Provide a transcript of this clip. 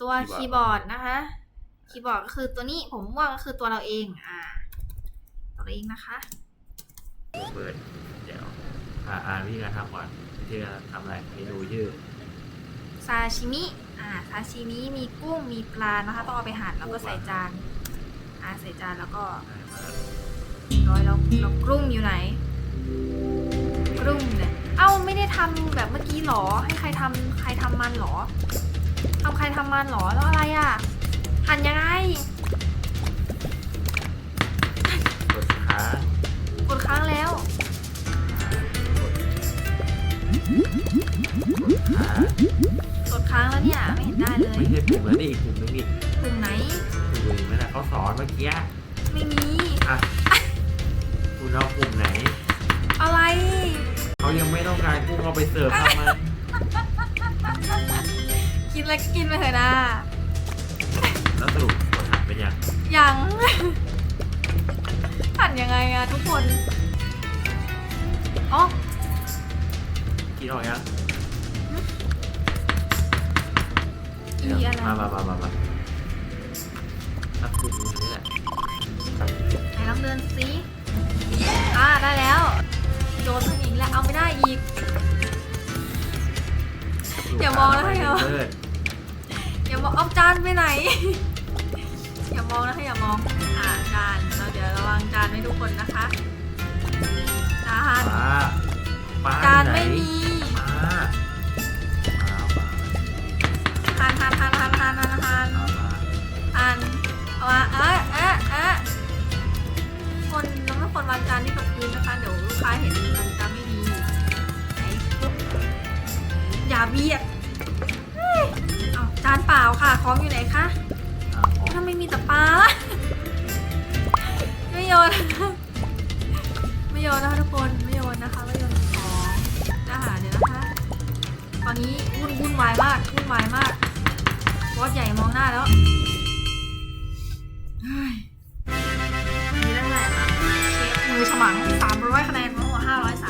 ตัวคีย์บอร์ดนะคะ คีย์บอร์ดก็คือตัวนี้ผมว่าก็คือตัวเราเองอ่าตัวเราเองนะคะเปิดเดี๋ยวอ่าอ่านวิธีการทำก่อนวิธีการทำอะไรเมนูชื่อซาชิมิอ่าซาชิมิมีกุ้งมีปลานะคะต้องเอาไปหั่นแล้วก็ใส่จานอ่าใส่จานแล้วก็ร้อยแล้วแล้วกรุ้งอยู่ไหน กรุ้งเนี่ยเอ้าไม่ได้ทำแบบเมื่อกี้หรอ ให้ใครทำใครทำมันหรอ ทำใครทำมันหรอแล้วอะไรอะหั่นยังไง กดค้างกดค้างแล้วค้างกดค้างแล้วเนี่ยไม่เห็นได้เลยไม่ใช่ปุ่มแล้วนี่อีกปุ่มนึงนี่ปุ่มไหน ปุ่มนั่นแหละเขาสอนเมื่อกี้ไม่มีอะคุณเอาปุ่มไหนอะไร เขายังไม่ต้องการกุ้งเอาไปเสิร์ฟทำไมกิน อะไรก็กินไปเถอะนะ แล้วสรุปกดหันเป็นยังยัง หั่นยังไงอะทุกคนอ๋อคิดออกยังอีอะไรมามามามามาถ้าปุ่มนี้แหละไหนลองเดินสิอ่าได้แล้วโยนทั้งอย่างนี้แหละเอาไม่ได้อีก อย่ามองนะอย่ามองเปิด อย่ามองเอาจานไปไหน อย่ามองนะคะอย่ามอง อ่าจานเราเดี๋ยวระวังจานไว้ทุกคนนะคะ จาน ปลาปลาจานอยู่หไม่มีปลาปลาปลาทานทานทานทานทานทานทานปลาปลาทานเอามาเอ๊ะเอ๊ะเอ๊ะคนเราไม่ควรวางจานที่กับพื้นนะคะ เดี๋ยวลูกค้าเห็นมันจะไม่ดีไหนอย่าเบียดเฮ้ยเอา จานเปล่าค่ะ ของอยู่ไหนคะอ่าของถ้าไม่มีแต่ปลาล่ะไม่โยน ไม่โยนนะคะทุกคน ไม่โยนนะคะ ไม่โยนของนะคะเดี๋ยวนะคะ ตอนนี้วุ่นวุ่นวายมากวุ่นวายมากบอสใหญ่มองหน้าแล้วเฮ้ยนี่นั่นแหละเชฟมือฉมัง300คะแนนทั้งหมด530